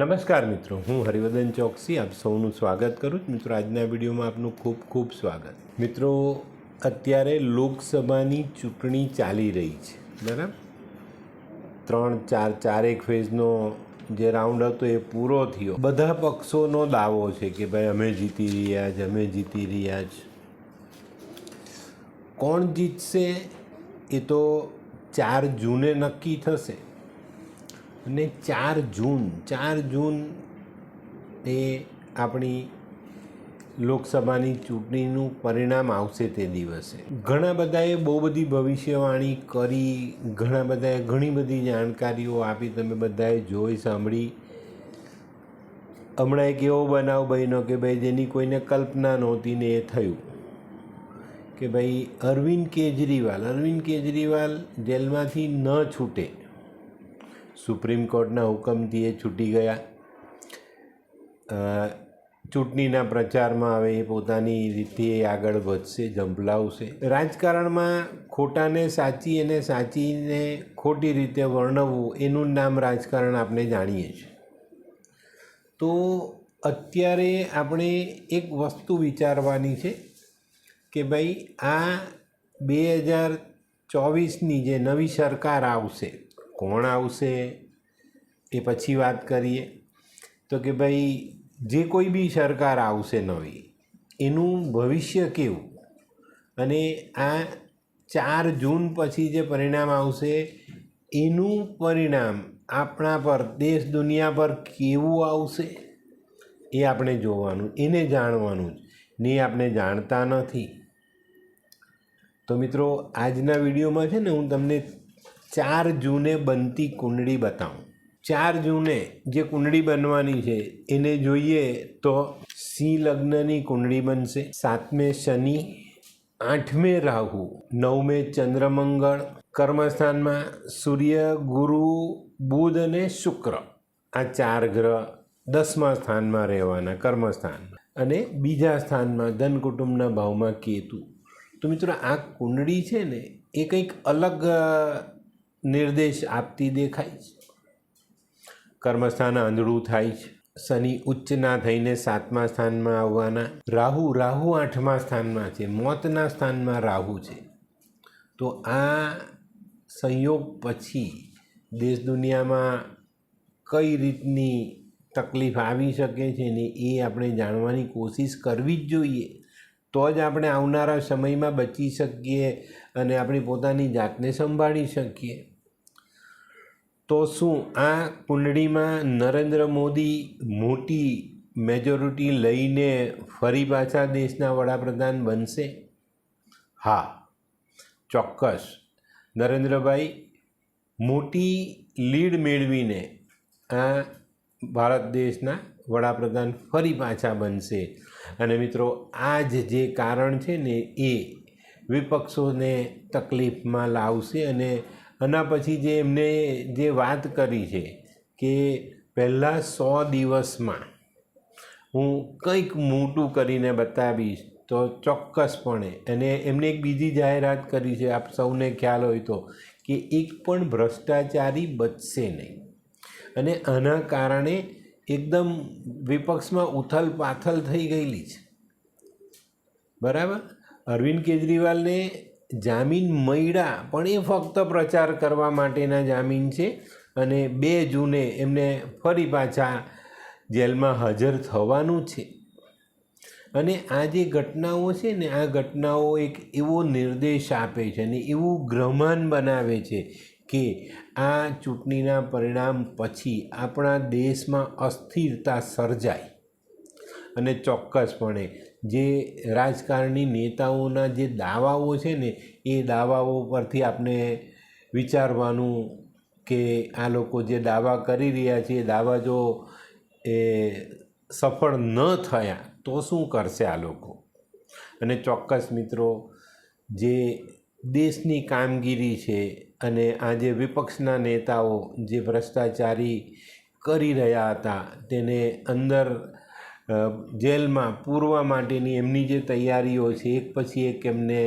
નમસ્કાર મિત્રો, હું હરિવર્ધન ચોકસી આપ સૌનું સ્વાગત કરું છું. મિત્રો, આજના વિડીયોમાં આપનું ખૂબ ખૂબ સ્વાગત. મિત્રો, અત્યારે લોકસભાની ચૂંટણી ચાલી રહી છે, બરાબર? ત્રણ, ચાર ચારેક ફેઝનો જે રાઉન્ડ હતો એ પૂરો થયો. બધા પક્ષોનો દાવો છે કે ભાઈ, અમે જીતી રહ્યા છે, અમે જીતી રહ્યા છે. કોણ જીતશે એ તો ચાર જૂને નક્કી થશે. અને ચાર જૂન ચાર જૂન એ આપણી લોકસભાની ચૂંટણીનું પરિણામ આવશે તે દિવસે. ઘણા બધાએ બહુ બધી ભવિષ્યવાણી કરી, ઘણા બધાએ ઘણી બધી જાણકારીઓ આપી, તમે બધાએ જોઈ, સાંભળી. હમણાં એક એવો બનાવ બન્યો કે ભાઈ, જેની કોઈને કલ્પના નહોતી ને એ થયું. કે ભાઈ, અરવિંદ કેજરીવાલ અરવિંદ કેજરીવાલ જેલમાંથી ન છૂટે. સુપ્રીમ કોર્ટના હુકમથી એ છૂટી ગયા. ચૂંટણીના પ્રચારમાં હવે એ પોતાની રીતે આગળ વધશે, ઝંપલાવશે. રાજકારણમાં ખોટાને સાચી અને સાચીને ખોટી રીતે વર્ણવવું એનું નામ રાજકારણ આપણે જાણીએ છીએ. તો અત્યારે આપણે એક વસ્તુ વિચારવાની છે કે ભાઈ આ બે હજાર ચોવીસની જે નવી સરકાર આવશે કોણ આવશે એ પછી વાત કરીએ. તો કે ભાઈ, જે કોઈ બી સરકાર આવશે નવી, એનું ભવિષ્ય કેવું? અને આ ચાર જૂન પછી જે પરિણામ આવશે, એનું પરિણામ આપણા પર, દેશ દુનિયા પર કેવું આવશે? એ આપણે જોવાનું, એને જાણવાનું જ, ને આપણે જાણતા નથી. તો મિત્રો, આજના વિડીયોમાં છે ને, હું તમને ચાર જૂને બનતી કુંડળી બતાવું. ચાર જૂને જે કુંડળી બનવાની છે, એને જોઈએ તો સિંહ લગ્નની કુંડળી બનશે. સાતમે શનિ, આઠમે રાહુ, નવમે ચંદ્રમંગળ. કર્મસ્થાનમાં સૂર્ય, ગુરુ, બુધ અને શુક્ર. આ ચાર ગ્રહ દસમા સ્થાનમાં રહેવાના કર્મસ્થાન. અને બીજા સ્થાનમાં ધન કુટુંબના ભાવમાં કેતુ. તો મિત્રો, આ કુંડળી છે ને, એ કંઈક અલગ નિર્દેશ આપતી દેખાય છે. કર્મસ્થાન આંધળું થાય છે. શનિ ઉચ્ચના થઈને સાતમા સ્થાનમાં આવવાના. રાહુ રાહુ આઠમા સ્થાનમાં છે. મોતના સ્થાનમાં રાહુ છે. તો આ સંયોગ પછી દેશ દુનિયામાં કઈ રીતની તકલીફ આવી શકે છે ને એ આપણે જાણવાની કોશિશ કરવી જ જોઈએ. તો જ આપણે આવનારા સમયમાં બચી શકીએ અને આપણી પોતાની જાતને સંભાળી શકીએ. તો શું આ કુંડળીમાં નરેન્દ્ર મોદી મોટી મેજોરિટી લઈને ફરી પાછા દેશના વડાપ્રધાન બનશે? હા, ચોક્કસ. નરેન્દ્રભાઈ, મોટી લીડ મેળવીને આ ભારત દેશના વડાપ્રધાન ફરી પાછા બનશે. અને મિત્રો આ જ જે કારણ છે ને એ વિપક્ષોને તકલીફમાં લાવશે અને આના પછી જે એમને જે વાત કરી છે કે પહેલાં સો દિવસમાં હું કંઈક મોટું કરીને બતાવીશ તો ચોક્કસપણે અને એમને એક બીજી જાહેરાત કરી છે, આપ સૌને ખ્યાલ હોય તો, કે એક પણ ભ્રષ્ટાચારી બચશે નહીં. અને આના કારણે એકદમ વિપક્ષમાં ઉથલ પાથલ થઈ ગયેલી છે. બરાબર? અરવિંદ કેજરીવાલને જામીન મળ્યા પણ એ ફક્ત પ્રચાર કરવા માટેના જામીન છે અને બે જૂને એમને ફરી પાછા જેલમાં હાજર થવાનું છે. અને આ જે ઘટનાઓ છે ને, આ ઘટનાઓ એક એવો નિર્દેશ આપે છે અને એવું ગ્રહમાન બનાવે છે કે આ ચૂંટણીના પરિણામ પછી આપણા દેશમાં અસ્થિરતા સર્જાય. અને ચોક્કસપણે જે રાજકારણી નેતાઓના જે દાવાઓ છે ને, એ દાવાઓ પરથી આપણે વિચારવાનું કે આ લોકો જે દાવા કરી રહ્યા છે, એ દાવા જો એ સફળ ન થયા તો શું કરશે આ લોકો? અને ચોક્કસ મિત્રો, જે દેશની કામગીરી છે અને આજે વિપક્ષના નેતાઓ જે ભ્રષ્ટાચારી કરી રહ્યા હતા તેને અંદર જેલમાં પૂરવા માટેની એમની જે તૈયારીઓ છે, એક પછી એક એમને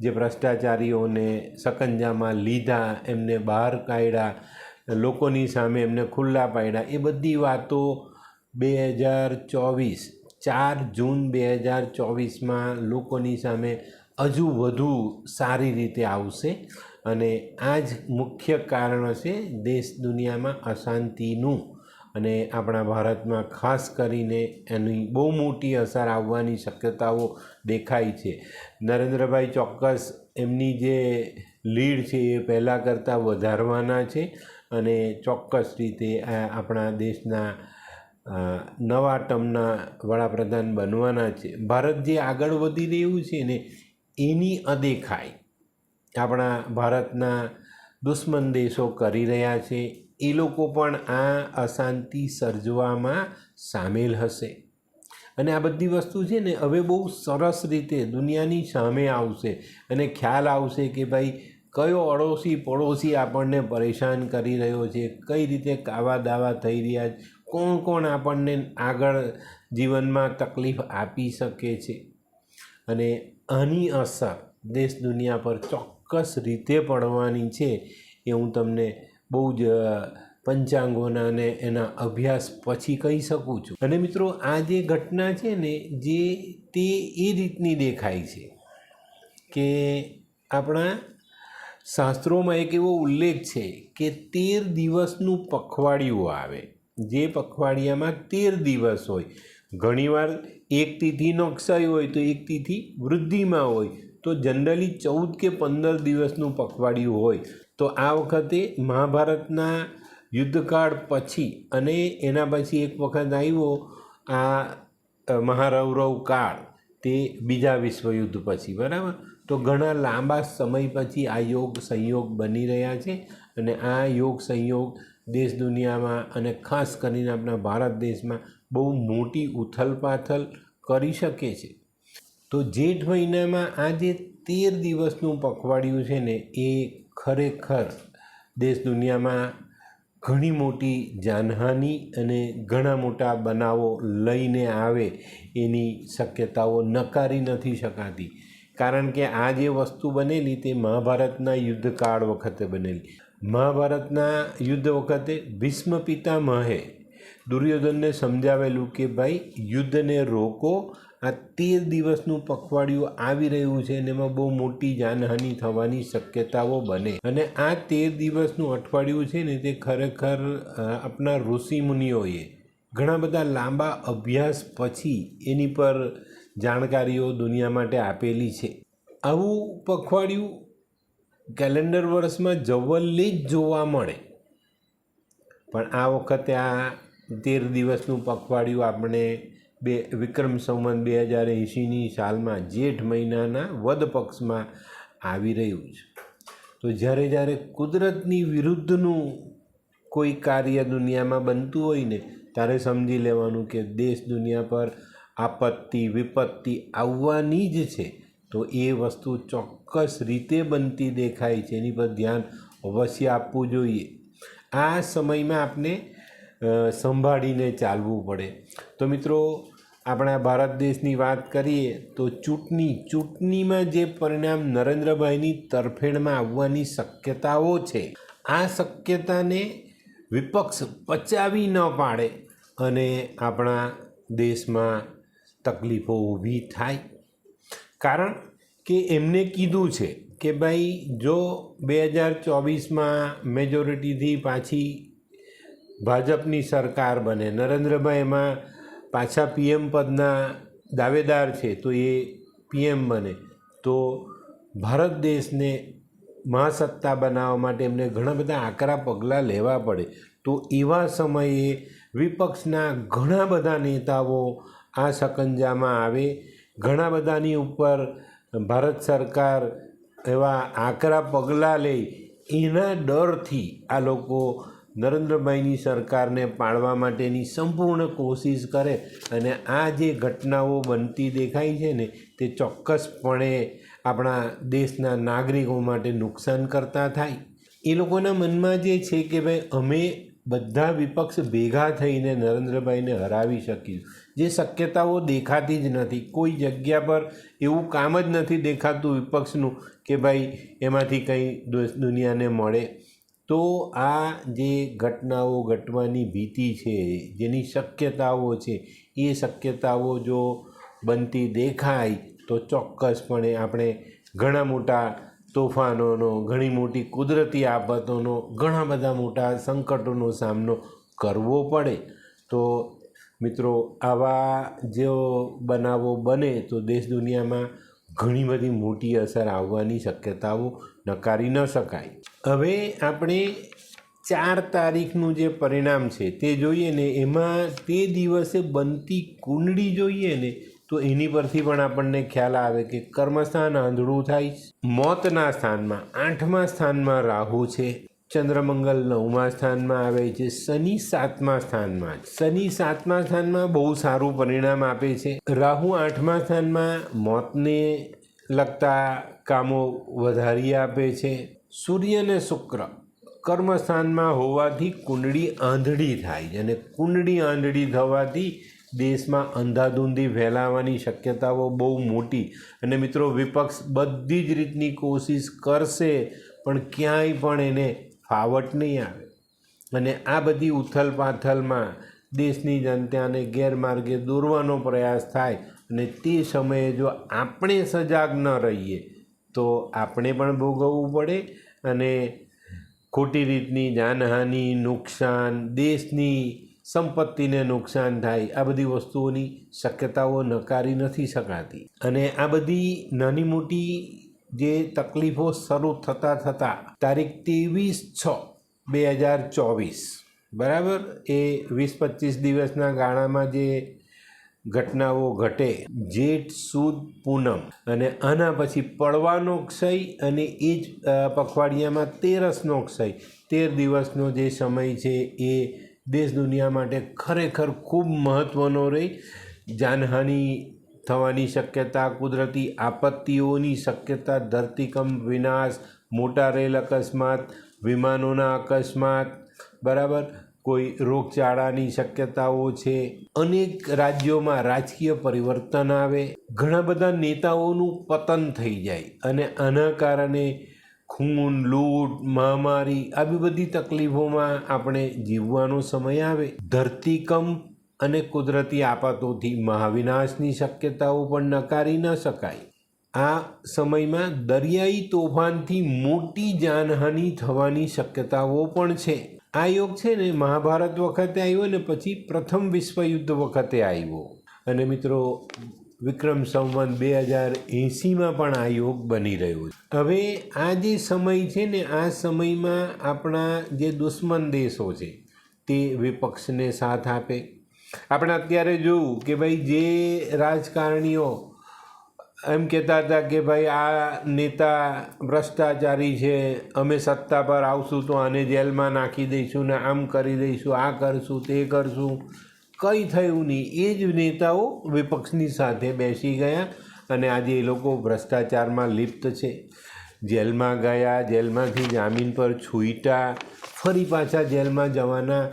જે ભ્રષ્ટાચારીઓને સકંજામાં લીધા, એમને બહાર કાઢ્યા, લોકોની સામે એમને ખુલ્લા પાડ્યા, એ બધી વાતો બે હજાર ચોવીસ, ચાર જૂન બે હજાર ચોવીસમાં લોકોની સામે હજુ વધુ સારી રીતે આવશે અને આ જ મુખ્ય કારણ હશે દેશ દુનિયામાં અશાંતિનું અને આપણા ભારતમાં ખાસ કરીને એની બહુ મોટી અસર આવવાની શક્યતાઓ દેખાય છે. નરેન્દ્રભાઈ ચોક્કસ એમની જે લીડ છે એ પહેલાં કરતાં વધારવાના છે અને ચોક્કસ રીતે આ આપણા દેશના નવા ટર્મના વડાપ્રધાન બનવાના છે. ભારત જે આગળ વધી રહ્યું છે ને એની અદેખાઈ આપણા ભારતના દુશ્મન દેશો કરી રહ્યા છે, એ લોકો પણ આ અશાંતિ સર્જવામાં સામેલ હશે. અને આ બધી વસ્તુ છે ને, હવે બહુ સરસ રીતે દુનિયાની સામે આવશે અને ખ્યાલ આવશે કે ભાઈ, કયો અડોશી પડોશી આપણને પરેશાન કરી રહ્યો છે, કઈ રીતે કાવા દાવા થઈ રહ્યા છે કોણ કોણ આપણને આગળ જીવનમાં તકલીફ આપી શકે છે. અને આની અસર દેશ દુનિયા પર ચોક્કસ રીતે પડવાની છે એ હું તમને બહુ જ પંચાંગોના અને એના અભ્યાસ પછી કહી શકું છું. અને મિત્રો, આ જે ઘટના છે ને, જે તે એ રીતની દેખાય છે કે આપણા શાસ્ત્રોમાં એક એવો ઉલ્લેખ છે કે તેર દિવસનું પખવાડિયું આવે. જે પખવાડિયામાં તેર દિવસ હોય. ઘણીવાર એક તિથિનો ક્ષય હોય તો એક તિથિ વૃદ્ધિમાં હોય તો જનરલી ચૌદ કે પંદર દિવસનું પખવાડિયું હોય. તો આ વખતે મહાભારતના યુદ્ધકાળ પછી અને એના પછી એક વખત આવ્યો આ મહારૌરવ કાળ તે બીજા વિશ્વયુદ્ધ પછી, બરાબર? તો ઘણા લાંબા સમય પછી આ યોગ સંયોગ બની રહ્યા છે અને આ યોગ સંયોગ દેશ દુનિયામાં અને ખાસ કરીને આપણા ભારત દેશમાં બહુ મોટી ઉથલપાથલ કરી શકે છે. તો જેઠ મહિનામાં આ જે તેર દિવસનું પખવાડિયું છે ને, એ ખરેખર દેશ દુનિયામાં ઘણી મોટી જાનહાનિ અને ઘણા મોટા બનાવો લઈને આવે એની શક્યતાઓ નકારી નથી શકાતી. કારણ કે આ જે વસ્તુ બનેલી તે મહાભારતના યુદ્ધકાળ વખતે બનેલી. મહાભારતના યુદ્ધ વખતે ભીષ્મ પિતામહે દુર્યોધનને સમજાવેલું કે ભાઈ, યુદ્ધને રોકો. આ તેર દિવસનું પખવાડિયું આવી રહ્યું છે અને એમાં બહુ મોટી જાનહાનિ થવાની શક્યતાઓ બને. અને આ તેર દિવસનું અઠવાડિયું છે ને તે ખરેખર આપણા ઋષિ મુનિઓએ ઘણા બધા લાંબા અભ્યાસ પછી એની પર જાણકારીઓ દુનિયા માટે આપેલી છે. આવું પખવાડિયું કેલેન્ડર વર્ષમાં જવલ્લી જ જોવા મળે. પણ આ વખતે આ તેર દિવસનું પખવાડિયું આપણે બે, વિક્રમ સંવત બે હજાર એંશીની સાલમાં જેઠ મહિનાના વદ પક્ષમાં આવી રહ્યું છે. તો જ્યારે જ્યારે કુદરતની વિરુદ્ધનું કોઈ કાર્ય દુનિયામાં બનતું હોય ને, ત્યારે સમજી લેવાનું કે દેશ દુનિયા પર આપત્તિ, વિપત્તિ આવવાની જ છે. તો એ વસ્તુ ચોક્કસ રીતે બનતી દેખાય છે. એની પર ધ્યાન અવશ્ય આપવું જોઈએ. આ સમયમાં આપણે સંભાળીને ચાલવું પડે. તો મિત્રો, આપણા ભારત દેશની વાત કરીએ, તો ચૂંટણી, ચૂંટણીમાં જે પરિણામ નરેન્દ્રભાઈની તરફેણમાં આવવાની શક્યતાઓ છે, આ શક્યતાને વિપક્ષ પચાવી ન પાડે અને આપણા દેશમાં તકલીફો ઊભી થાય. કારણ કે એમને કીધું છે કે ભાઈ, જો બે હજાર ચોવીસમાં મેજોરિટીથી પાછી ભાજપની સરકાર બને. નરેન્દ્રભાઈ એમાં પાછા પીએમ પદના દાવેદાર છે, તો એ પીએમ બને. તો ભારત દેશને મહાસત્તા બનાવવા માટે એમને ઘણા બધા આકરા પગલાં લેવા પડે. તો એવા સમયે વિપક્ષના ઘણા બધા નેતાઓ આ શકંજામાં આવે. ઘણા બધાની ઉપર ભારત સરકાર એવા આકરા પગલાં લે. એના ડરથી આ લોકો નરેન્દ્રભાઈની સરકારને પાડવા માટેની સંપૂર્ણ કોશિશ કરે અને આ જે ઘટનાઓ બનતી દેખાય છે ને, તે ચોક્કસપણે આપણા દેશના નાગરિકો માટે નુકસાન કરતા થાય. એ લોકોના મનમાં જે છે કે ભાઈ, અમે બધા વિપક્ષ ભેગા થઈને નરેન્દ્રભાઈને હરાવી શકીશું જે શક્યતાઓ દેખાતી જ નથી. કોઈ જગ્યા પર એવું કામ જ નથી દેખાતું વિપક્ષનું કે ભાઈ, એમાંથી કંઈ દુનિયાને મળે. તો આ જે ઘટનાઓ ઘટવાની ભીતિ છે, જેની શક્યતાઓ છે, એ શક્યતાઓ જો બનતી દેખાય, તો ચોક્કસપણે આપણે ઘણા મોટા તોફાનોનો, ઘણી મોટી કુદરતી આફતોનો, ઘણા બધા મોટા સંકટોનો સામનો કરવો પડે. તો મિત્રો, આવા જો બનાવો બને, તો દેશ દુનિયામાં ઘણી બધી મોટી અસર આવવાની શક્યતાઓ નકારી ન શકાય. હવે આપણે ચાર તારીખનું જે પરિણામ છે તે જોઈએ ને, એમાં તે દિવસે બનતી કુંડળી જોઈએ ને, તો એની પરથી પણ આપણને ખ્યાલ આવે કે કર્મસ્થાન આંધળું થાય મોતના સ્થાનમાં, આઠમા સ્થાનમાં રાહુ છે. ચંદ્રમંગલ નવમા સ્થાનમાં આવે છે. શનિ સાતમા સ્થાનમાં શનિ સાતમા સ્થાનમાં બહુ સારું પરિણામ આપે છે. રાહુ આઠમા સ્થાનમાં મોતને લગતા કામો વધારી આપે છે. સૂર્ય અને શુક્ર કર્મસ્થાનમાં હોવાથી કુંડળી આંધળી થાય છે અને કુંડળી આંધળી થવાથી દેશમાં અંધાધૂંધી ફેલાવાની શક્યતાઓ બહુ મોટી. અને મિત્રો, વિપક્ષ બધી જ રીતની કોશિશ કરશે, પણ ક્યાંય પણ એને ફાવટ નહીં આવે. અને આ બધી ઉથલ પાથલમાં દેશની જનતાને ગેરમાર્ગે દોરવાનો પ્રયાસ થાય અને તે સમયે જો આપણે સજાગ ન રહીએ તો આપણે પણ ભોગવવું પડે અને ખોટી રીતની જાનહાનિ, નુકસાન, દેશની સંપત્તિને નુકસાન થાય, આ બધી વસ્તુઓની શક્યતાઓ નકારી નથી શકાતી. અને આ બધી નાની મોટી જે તકલીફો શરૂ થતાં થતાં તારીખ ત્રેવીસ છ બે હજાર ચોવીસ, બરાબર? એ વીસ પચીસ દિવસના ગાળામાં જે ઘટનાઓ ઘટે. જેઠ સુદ પૂનમ. અને આના પછી પડવાનો ક્ષય અને એ જ પખવાડિયામાં તેરસનો ક્ષય. તેર દિવસનો જે સમય છે એ દેશ દુનિયા માટે ખરેખર ખૂબ મહત્ત્વનો રહી. જાનહાનિ થવાની શક્યતા, કુદરતી આપત્તિઓની શક્યતા, ધરતીકંપ વિનાશ, મોટા રેલ અકસ્માત, વિમાનોના અકસ્માત. બરાબર? કોઈ રોગચાળાની શક્યતાઓ છે? અનેક રાજ્યોમાં રાજકીય પરિવર્તન આવે. ઘણા બધા નેતાઓનું પતન થઈ જાય અને આના કારણે ખૂન, લૂંટ, મહામારી આવી બધી તકલીફોમાં આપણે જીવવાનો સમય આવે. ધરતીકંપ અને કુદરતી આફતોથી મહાવિનાશની શક્યતાઓ પણ નકારી ન શકાય. આ સમયમાં દરિયાઈ તોફાનથી મોટી જાનહાનિ થવાની શક્યતાઓ પણ છે. આ યોગ છે ને, મહાભારત વખતે આવ્યો ને પછી પ્રથમ વિશ્વયુદ્ધ વખતે આવ્યો. અને મિત્રો, વિક્રમ સંવંત બે હજાર એંસીમાં પણ આ યોગ બની રહ્યો છે. હવે આ જે સમય છે ને, આ સમયમાં આપણા જે દુશ્મન દેશો છે, તે વિપક્ષને સાથ આપે. આપણે અત્યારે જોયું કે ભાઈ, જે રાજકારણીઓ એમ કહેતા હતા કે ભાઈ, આ નેતા ભ્રષ્ટાચારી છે, અમે સત્તા પર આવશું તો આને જેલમાં નાખી દઈશું ને આમ કરી દઈશું, આ કરશું, તે કરશું. કંઈ થયું નહીં. એ જ નેતાઓ વિપક્ષની સાથે બેસી ગયા અને આજે એ લોકો ભ્રષ્ટાચારમાં લિપ્ત છે. જેલમાં ગયા, જેલમાંથી જામીન પર છૂટ્યા ફરી પાછા જેલમાં જવાના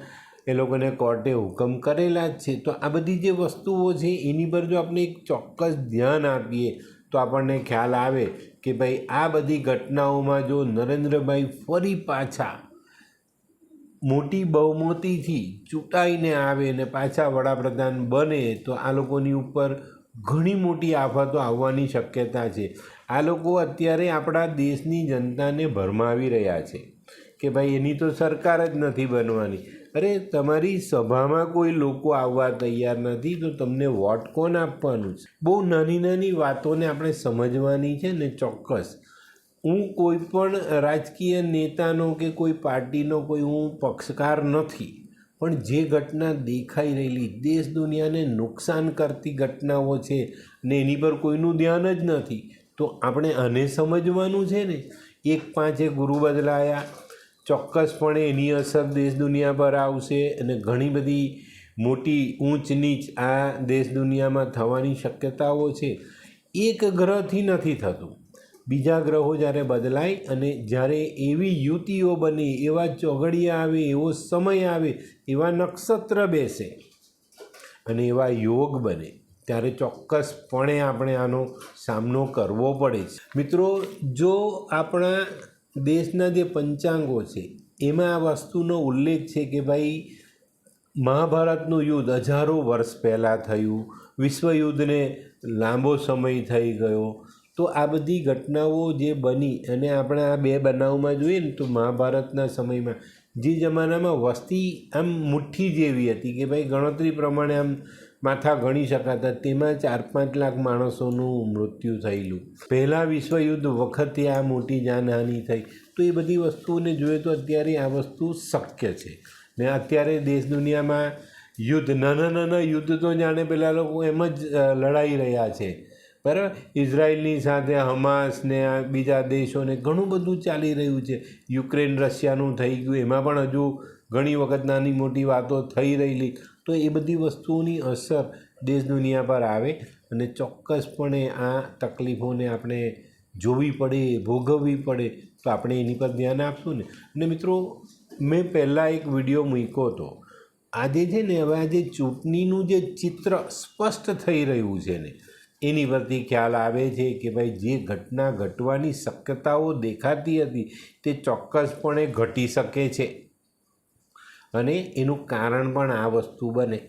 એ લોકોને કોર્ટે હુકમ કરેલા જ છે. તો આ બધી જે વસ્તુઓ છે, એની પર જો આપણે એક ચોક્કસ ધ્યાન આપીએ, તો આપણને ખ્યાલ આવે કે ભાઈ, આ બધી ઘટનાઓમાં જો નરેન્દ્રભાઈ ફરી પાછા મોટી બહુમતીથી ચૂંટાઈને આવે ને પાછા વડાપ્રધાન બને, તો આ લોકોની ઉપર ઘણી મોટી આફતો આવવાની શક્યતા છે. આ લોકો અત્યારે આપણા દેશની જનતાને ભરમાવી રહ્યા છે કે ભાઈ, એની તો સરકાર જ નથી બનવાની. અરે, તમારી સભામાં કોઈ લોકો આવવા તૈયાર નથી, તો તમને વોટ કોણ આપવાનું છે? બહુ નાની નાની વાતોને આપણે સમજવાની છે ને ચોક્કસ. હું કોઈ પણ રાજકીય નેતાનો કે કોઈ પાર્ટીનો કોઈ હું પક્ષકાર નથી, પણ જે ઘટના દેખાઈ રહેલી, દેશ દુનિયાને નુકસાન કરતી ઘટનાઓ છે ને એની પર કોઈનું ધ્યાન જ નથી, તો આપણે આને સમજવાનું છે ને? એક પાંચે ગુરુ બદલાયા ચોક્કસપણે એની અસર દેશ દુનિયા પર આવશે અને ઘણી બધી મોટી ઊંચ નીચ આ દેશ દુનિયામાં થવાની શક્યતાઓ છે. એક ગ્રહથી નથી થતું. બીજા ગ્રહો જ્યારે બદલાય અને જ્યારે એવી યુતિઓ બને, એવા ચોઘડિયા આવે, એવો સમય આવે, એવા નક્ષત્ર બેસે અને એવા યોગ બને, ત્યારે ચોક્કસપણે આપણે આનો સામનો કરવો પડે છે. મિત્રો, જો આપણા દેશના જે પંચાંગો છે, એમાં આ વસ્તુનો ઉલ્લેખ છે કે ભાઈ, મહાભારતનું યુદ્ધ હજારો વર્ષ પહેલાં થયું વિશ્વયુદ્ધને લાંબો સમય થઈ ગયો. તો આ બધી ઘટનાઓ જે બની અને આપણે આ બે બનાવમાં જોઈએ ને તો મહાભારતના સમયમાં, જે જમાનામાં વસ્તી આમ મુઠ્ઠી જેવી હતી કે ભાઈ ગણતરી પ્રમાણે આમ માથા ગણી શકાતા. તેમાં ચાર પાંચ લાખ માણસોનું મૃત્યુ થયેલું. પહેલાં વિશ્વયુદ્ધ વખતે આ મોટી જાનહાનિ થઈ. તો એ બધી વસ્તુઓને જોઈએ તો અત્યારે આ વસ્તુ શક્ય છે. ને અત્યારે દેશ દુનિયામાં યુદ્ધ, નાના નાના યુદ્ધ તો જાણે પેલા લોકો એમ જ લડાઈ રહ્યા છે. બરાબર? ઇઝરાયલની સાથે હમાસ ને બીજા દેશોને ઘણું બધું ચાલી રહ્યું છે. યુક્રેન રશિયાનું થઈ ગયું. એમાં પણ હજુ ઘણી વખત નાની મોટી વાતો થઈ રહેલી. તો એ બધી વસ્તુઓની અસર દેશ દુનિયા પર આવે અને ચોક્કસપણે આ તકલીફોને આપણે જોવી પડે, ભોગવવી પડે તો આપણે એની પર ધ્યાન આપશું ને. અને મિત્રો, મેં પહેલાં એક વીડિયો મૂક્યો હતો. આજે છે ને, હવે આજે ચૂંટણીનું જે ચિત્ર સ્પષ્ટ થઈ રહ્યું છે ને, એની પરથી ખ્યાલ આવે છે કે ભાઈ, જે ઘટના ઘટવાની શક્યતાઓ દેખાતી હતી તે ચોક્કસપણે ઘટી શકે છે. અને એનું કારણ પણ આ વસ્તુ બને.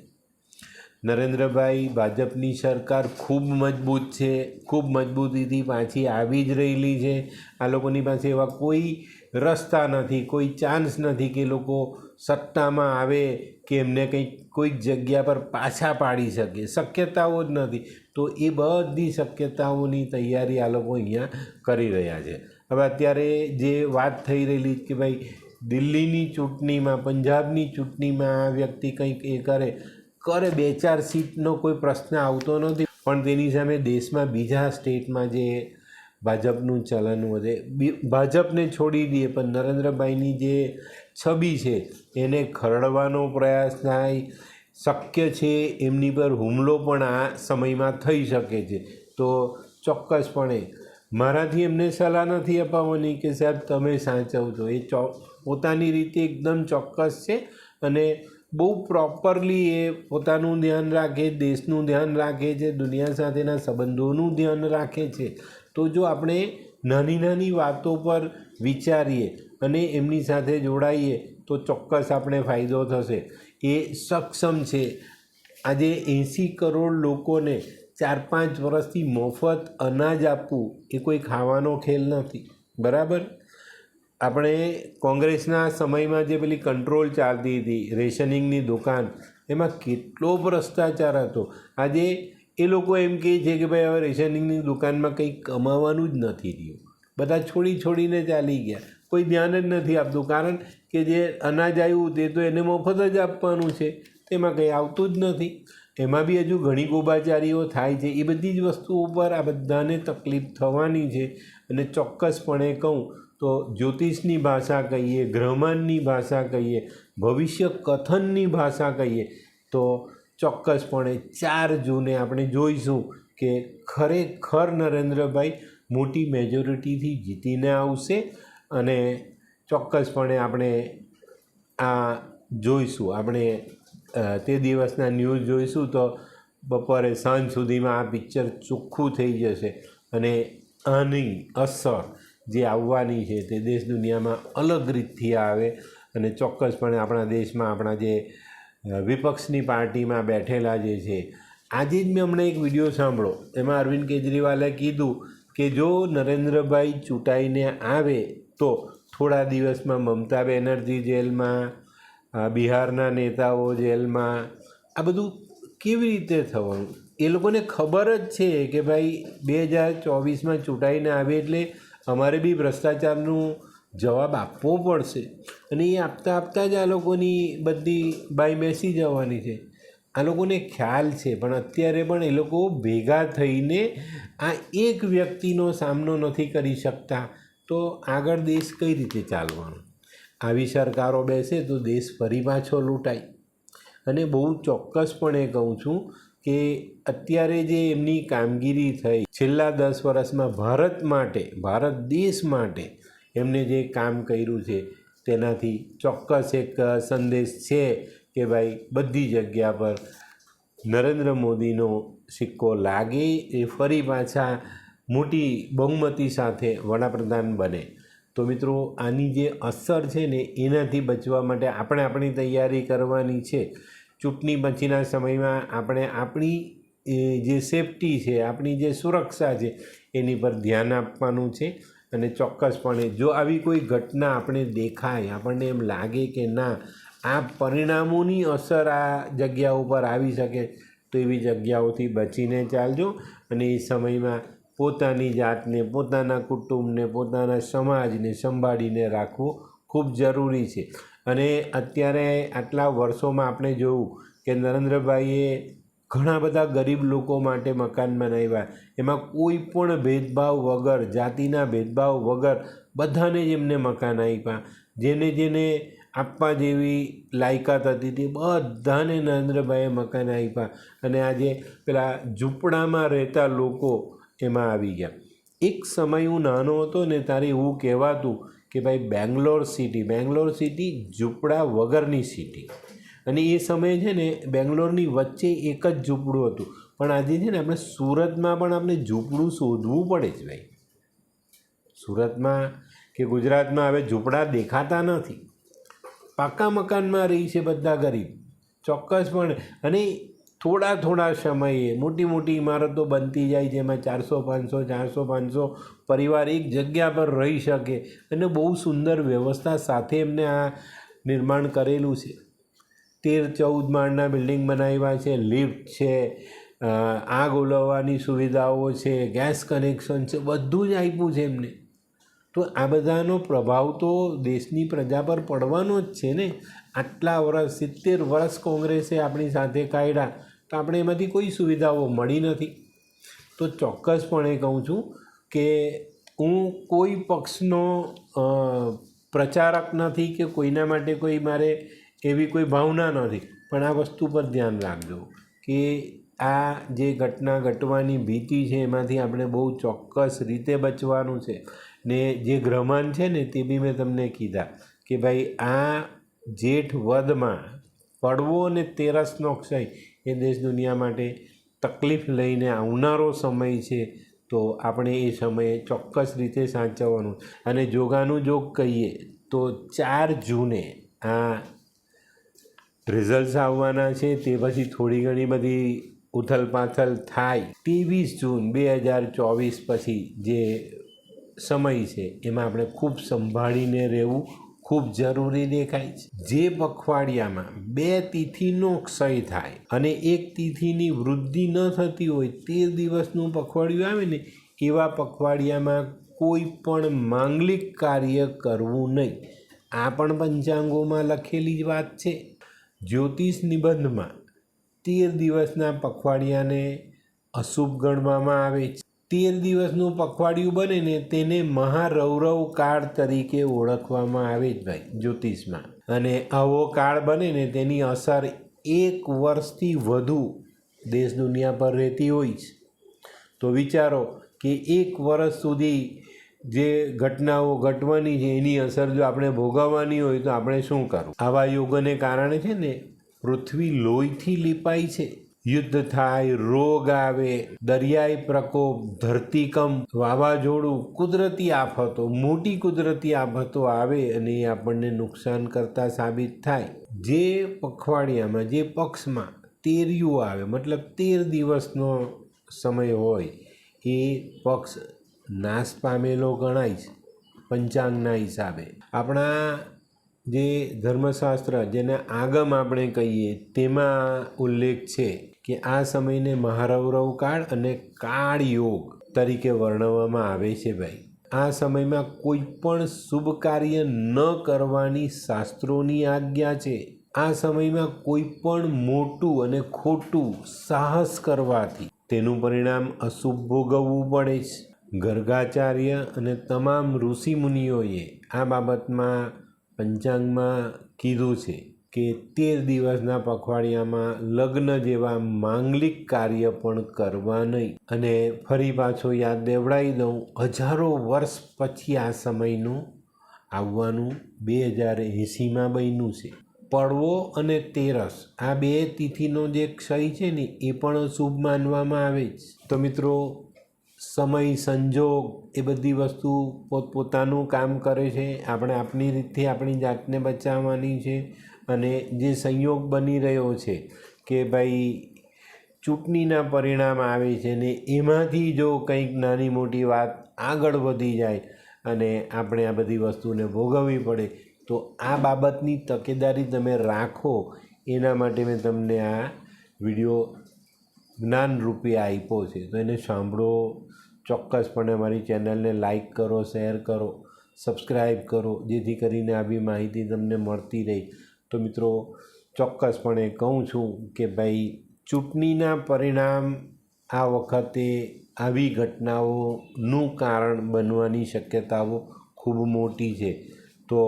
નરેન્દ્રભાઈ, ભાજપની સરકાર ખૂબ મજબૂત છે, ખૂબ મજબૂતીથી પાછી આવી જ રહેલી છે. આ લોકોની પાસે એવા કોઈ રસ્તા નથી, કોઈ ચાન્સ નથી કે લોકો સત્તામાં આવે, કે એમને કંઈક, કોઈક જગ્યા પર પાછા પાડી શકે. શક્યતાઓ જ નથી. તો એ બધી શક્યતાઓની તૈયારી આ લોકો અહીંયા કરી રહ્યા છે. હવે અત્યારે જે વાત થઈ રહેલી કે ભાઈ દિલ્હીની ચૂંટણીમાં, પંજાબની ચૂંટણીમાં આ વ્યક્તિ કંઈક એ કરે કરે બે ચાર સીટનો કોઈ પ્રશ્ન આવતો નથી. પણ તેની સામે દેશમાં બીજા સ્ટેટમાં જે ભાજપનું ચલન વધે ભાજપને છોડી દઈએ પણ નરેન્દ્રભાઈની જે છબી છે, એને ખરડવાનો પ્રયાસ થાય, શક્ય છે એમની પર હુમલો પણ આ સમયમાં થઈ શકે છે. તો ચોક્કસપણે મારાથી એમને સલાહ નથી અપાવવાની કે સાહેબ, તમે સાચવજો એ ચો, પોતાની રીતે એકદમ ચોક્કસ છે અને બહુ પ્રોપરલી એ પોતાનું ધ્યાન રાખે, દેશનું ધ્યાન રાખે છે, દુનિયા સાથેના સંબંધોનું ધ્યાન રાખે છે. તો જો આપણે નાની નાની વાતો પર વિચારીએ અને એમની સાથે જોડાઈએ તો ચોક્કસ આપણે ફાયદો થશે. એ સક્ષમ છે. આજે એંસી કરોડ લોકોને ચાર પાંચ વર્ષથી મફત અનાજ આપવું એ કોઈ ખાવાનો ખેલ નથી. બરાબર? આપણે કોંગ્રેસના સમયમાં જે પેલી કંટ્રોલ ચાલતી હતી, રેશનિંગની દુકાન, એમાં કેટલો ભ્રષ્ટાચાર હતો. આજે એ લોકો એમ કહે છે કે ભાઈ, હવે રેશનિંગની દુકાનમાં કંઈ કમાવાનું જ નથી રહ્યું. બધા છોડી છોડીને ચાલી ગયા. કોઈ ધ્યાન જ નથી આપતું. કારણ કે જે અનાજ આવ્યું તે તો એને મફત જ આપવાનું છે. તેમાં કંઈ આવતું જ નથી. એમાં બી હજુ ઘણી ગોબાચારીઓ થાય છે. એ બધી જ વસ્તુઓ પર આ બધાને તકલીફ થવાની છે. અને ચોક્કસપણે કહું તો જ્યોતિષની ભાષા કહીએ, ગ્રહમાનની ભાષા કહીએ, ભવિષ્ય કથનની ભાષા કહીએ, તો ચોક્કસપણે ચાર જૂને આપણે જોઈશું કે ખરેખર નરેન્દ્રભાઈ મોટી મેજોરિટીથી જીતીને આવશે અને ચોક્કસપણે આપણે આ જોઈશું. આપણે તે દિવસના ન્યૂઝ જોઈશું તો બપોરે સાંજ સુધીમાં આ પિક્ચર ચોખ્ખું થઈ જશે અને આની અસર જે આવવાની છે તે દેશ દુનિયામાં અલગ રીતથી આવે અને ચોક્કસપણે આપણા દેશમાં આપણા જે વિપક્ષની પાર્ટીમાં બેઠેલા જે છે, આજે જ મેં હમણાં એક વીડિયો સાંભળો. એમાં અરવિંદ કેજરીવાલે કીધું કે જો નરેન્દ્રભાઈ ચૂંટાઈને આવે તો થોડા દિવસમાં મમતા બેનર્જી જેલમાં બિહારના નેતાઓ જેલમાં, આ બધું કેવી રીતે થવાનું? એ લોકોને ખબર જ છે કે ભાઈ, બે હજાર ચોવીસમાં ચૂંટાઈને આવે એટલે અમારે બી ભ્રષ્ટાચારનું જવાબ આપવો પડશે. અને એ આપતા આપતા જ આ લોકોની બધી બાય બેસી જવાની છે. આ લોકોને ખ્યાલ છે, પણ અત્યારે પણ એ લોકો ભેગા થઈને આ એક વ્યક્તિનો સામનો નથી કરી શકતા. તો આગળ દેશ કઈ રીતે ચાલવાનો? આવી સરકારો બેસે તો દેશ ફરી પાછો લૂંટાય. અને બહુ ચોક્કસપણે કહું છું કે અત્યારે જે એમની કામગીરી થઈ, છેલ્લા દસ વર્ષમાં ભારત માટે, ભારત દેશ માટે એમને જે કામ કર્યું છે, તેનાથી ચોક્કસ એક સંદેશ છે કે ભાઈ, બધી જગ્યા પર નરેન્દ્ર મોદીનો સિક્કો લાગે, એ ફરી પાછા મોટી બહુમતી સાથે વડાપ્રધાન બને. તો મિત્રો, આની જે અસર છે ને, એનાથી બચવા માટે આપણે આપણી તૈયારી કરવાની છે. ચૂંટણી પછીના સમયમાં આપણે આપણી જે સેફટી છે, આપણી જે સુરક્ષા છે, એની પર ધ્યાન આપવાનું છે. અને ચોક્કસપણે જો આવી કોઈ ઘટના આપણે દેખાય, આપણને એમ લાગે કે ના, આ પરિણામોની અસર આ જગ્યા ઉપર આવી શકે, તો એવી જગ્યાઓથી બચીને ચાલજો. અને એ સમયમાં પોતાની જાતને, પોતાના કુટુંબને, પોતાના સમાજને સંભાળીને રાખવું ખૂબ જરૂરી છે. અને અત્યારે આટલા વર્ષોમાં આપણે જોયું કે નરેન્દ્રભાઈએ ઘણા બધા ગરીબ લોકો માટે મકાન બનાવ્યા. એમાં કોઈ પણ ભેદભાવ વગર, જાતિના ભેદભાવ વગર બધાને જ એમને મકાન આપ્યા. જેને જેને આપવા જેવી લાયકાત હતી તે બધાને નરેન્દ્રભાઈએ મકાન આપ્યા. અને આજે પેલા ઝૂંપડામાં રહેતા લોકો એમાં આવી ગયા. એક સમય હું નાનો હતો ને તારે એવું કહેવાતું કે ભાઈ બેંગ્લોર સિટી બેંગ્લોર સિટી ઝૂંપડા વગરની સિટી. અને એ સમયે છે ને બેંગ્લોરની વચ્ચે એક જ ઝૂંપડું હતું. પણ આજે છે ને આપણે સુરતમાં પણ આપણે ઝૂંપડું શોધવું પડે છે ભાઈ. સુરતમાં કે ગુજરાતમાં હવે ઝૂંપડા દેખાતા નથી. પાકા મકાનમાં રહી છે બધા ગરીબ. ચોક્કસપણે. અને થોડા થોડા સમયે મોટી મોટી ઇમારતો બનતી જાય, જેમાં ચારસો, પાંચસો ચારસો, પાંચસો પરિવાર એક જગ્યા પર રહી શકે અને બહુ સુંદર વ્યવસ્થા સાથે એમને આ નિર્માણ કરેલું છે. તેર ચૌદ માળના બિલ્ડિંગ બનાવ્યા છે, લિફ્ટ છે આગ ઓલવવાની સુવિધાઓ છે, ગેસ કનેક્શન છે, બધું જ આપ્યું છે એમને. તો આ બધાનો પ્રભાવ તો દેશની પ્રજા પર પડવાનો જ છે ને? આટલા વર્ષ સિત્તેર વર્ષ કોંગ્રેસે આપણી સાથે કાઢ્યા. તો આપણે એમાંથી કોઈ સુવિધાઓ મળી નથી. તો ચોક્કસપણે કહું છું કે હું કોઈ પક્ષનો પ્રચારક નથી કે કોઈના માટે કોઈ મારે એવી કોઈ ભાવના નથી. પણ આ વસ્તુ પર ધ્યાન રાખજો કે આ જે ઘટના ઘટવાની ભીતિ છે એમાંથી આપણે બહુ ચોક્કસ રીતે બચવાનું છે. ને જે ગ્રહમાન છે ને તે બી મેં તમને કીધા કે ભાઈ આ જેઠ વધમાં પડવો અને તેરસનો ક્ષય એ દેશ દુનિયા માટે તકલીફ લઈને આવનારો સમય છે, તો આપણે એ સમયે ચોક્કસ રીતે સાચવવાનું. અને જોગાનું જોગ કહીએ, તો ચાર જૂને આ રિઝલ્ટ્સ આવવાના છે, તે પછી થોડી ઘણી બધી ઉથલ થાય. ત્રેવીસ જૂન બે હજાર ચોવીસ પછી જે સમય છે, એમાં આપણે ખૂબ સંભાળીને રહેવું. ખૂબ જરૂરી દેખાય છે. જે પખવાડિયામાં બે તિથિનો ક્ષય થાય અને એક તિથિની વૃદ્ધિ ન થતી હોય તેર દિવસનું પખવાડિયું આવે ને, એવા પખવાડિયામાં કોઈ પણ માંગલિક કાર્ય કરવું નહીં. આ પણ પંચાંગોમાં લખેલી જ વાત છે. જ્યોતિષ નિબંધમાં તેર દિવસના પખવાડિયાને અશુભ ગણવામાં આવે છે તેર દિવસનું પખવાડિયું બને ને તેને મહારૌરવ કાળ તરીકે ઓળખવામાં આવે જ ભાઈ, જ્યોતિષમાં. અને આવો કાળ બને ને તેની અસર એક વર્ષથી વધુ દેશ દુનિયા પર રહેતી હોય છે. તો વિચારો કે એક વર્ષ સુધી જે ઘટનાઓ ઘટવાની છે, એની અસર જો આપણે ભોગવવાની હોય તો આપણે શું કરવું? આવા યોગને કારણે છે ને પૃથ્વી લોહીથી લીપાય છે. યુદ્ધ થાય રોગ આવે, દરિયાઈ પ્રકોપ, ધરતીકંપ, વાવાઝોડું, કુદરતી આફતો, મોટી કુદરતી આફતો આવે અને એ આપણને નુકસાન કરતા સાબિત થાય. જે પખવાડિયામાં, જે પક્ષમાં તેરિયું આવે, મતલબ તેર દિવસનો સમય હોય, એ પક્ષ નાશ પામેલો ગણાય છે, પંચાંગના હિસાબે. આપણા જે ધર્મશાસ્ત્ર, જેને આગમ આપણે કહીએ, તેમાં ઉલ્લેખ છે કે આ સમયને મહારૌરવ કાળ અને કાળ યોગ તરીકે વર્ણવવામાં આવે છે ભાઈ. આ સમયમાં કોઈ પણ શુભ કાર્ય ન કરવાની શાસ્ત્રોની આજ્ઞા છે. આ સમયમાં કોઈ પણ મોટું અને ખોટું સાહસ કરવાથી તેનું પરિણામ અશુભ ભોગવવું પડે છે. ગર્ગાચાર્ય અને તમામ ઋષિમુનિઓએ આ બાબતમાં પંચાંગમાં કીધું છે. કે તેર દિવસના પખવાડિયામાં લગ્ન જેવા માંગલિક કાર્ય પણ કરવા નહીં. અને ફરી પાછો યાદ દેવડાવી દઉં, હજારો વર્ષ પછી આ સમયનું આવવાનું બે હજાર એંસીમાં બન્યું છે. પડવો અને તેરસ, આ બે તિથિનો જે ક્ષય છે ને, એ પણ શુભ માનવામાં આવે છે તો મિત્રો, સમય, સંજોગ, એ બધી વસ્તુ પોતપોતાનું કામ કરે છે. આપણે આપણી રીતથી આપણી જાતને બચાવવાની છે. અને જે સંયોગ બની રહ્યો છે કે ભાઈ ચૂંટણીના પરિણામ આવે છે ને એમાંથી જો કંઈક નાની મોટી વાત આગળ વધી જાય અને આપણે આ બધી વસ્તુને ભોગવવી પડે, તો આ બાબતની તકેદારી તમે રાખો. એના માટે મેં તમને આ વીડિયો જ્ઞાનરૂપે આપ્યો છે. તો એને સાંભળો, ચોક્કસપણે મારી ચેનલને લાઇક કરો, શેર કરો સબસ્ક્રાઈબ કરો, જેથી કરીને આવી માહિતી તમને મળતી રહે. તો મિત્રો, ચોક્કસપણે કહું છું કે ભાઈ, ચૂંટણીના પરિણામ આ વખતે આવી ઘટનાઓનું કારણ બનવાની શક્યતાઓ ખૂબ મોટી છે. તો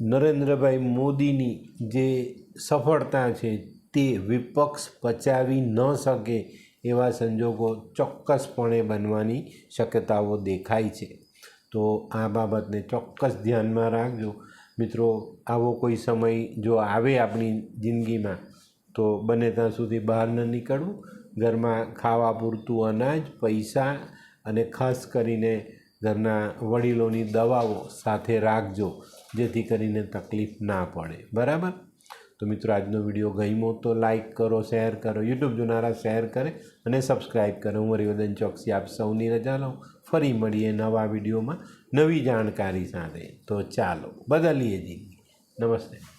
નરેન્દ્રભાઈ મોદીની જે સફળતા છે તે વિપક્ષ પચાવી ન શકે એવા સંજોગો ચોક્કસપણે બનવાની શક્યતાઓ દેખાય છે. તો આ બાબતને ચોક્કસ ધ્યાનમાં રાખજો. મિત્રો, આવો કોઈ સમય જો આવે આપણી જિંદગીમાં, તો બને ત્યાં સુધી બહાર ન નીકળવું. ઘરમાં ખાવા પૂરતું અનાજ, પૈસા અને ખાસ કરીને ઘરના વડીલોની દવાઓ સાથે રાખજો, જેથી કરીને તકલીફ ના પડે. બરાબર? તો મિત્રો, આજનો વીડિયો ગમ્યો તો લાઇક કરો, શેર કરો, યુટ્યુબ જોનારા શેર કરે અને સબસ્ક્રાઈબ કરે. હું હરિવર્ધન ચોકસી આપ સૌની રજા લઉં. ફરી મળીએ નવા વિડીયોમાં. નવી જાણકારી સાથે તો ચાલો બદલીએ જિંદગી. નમસ્તે.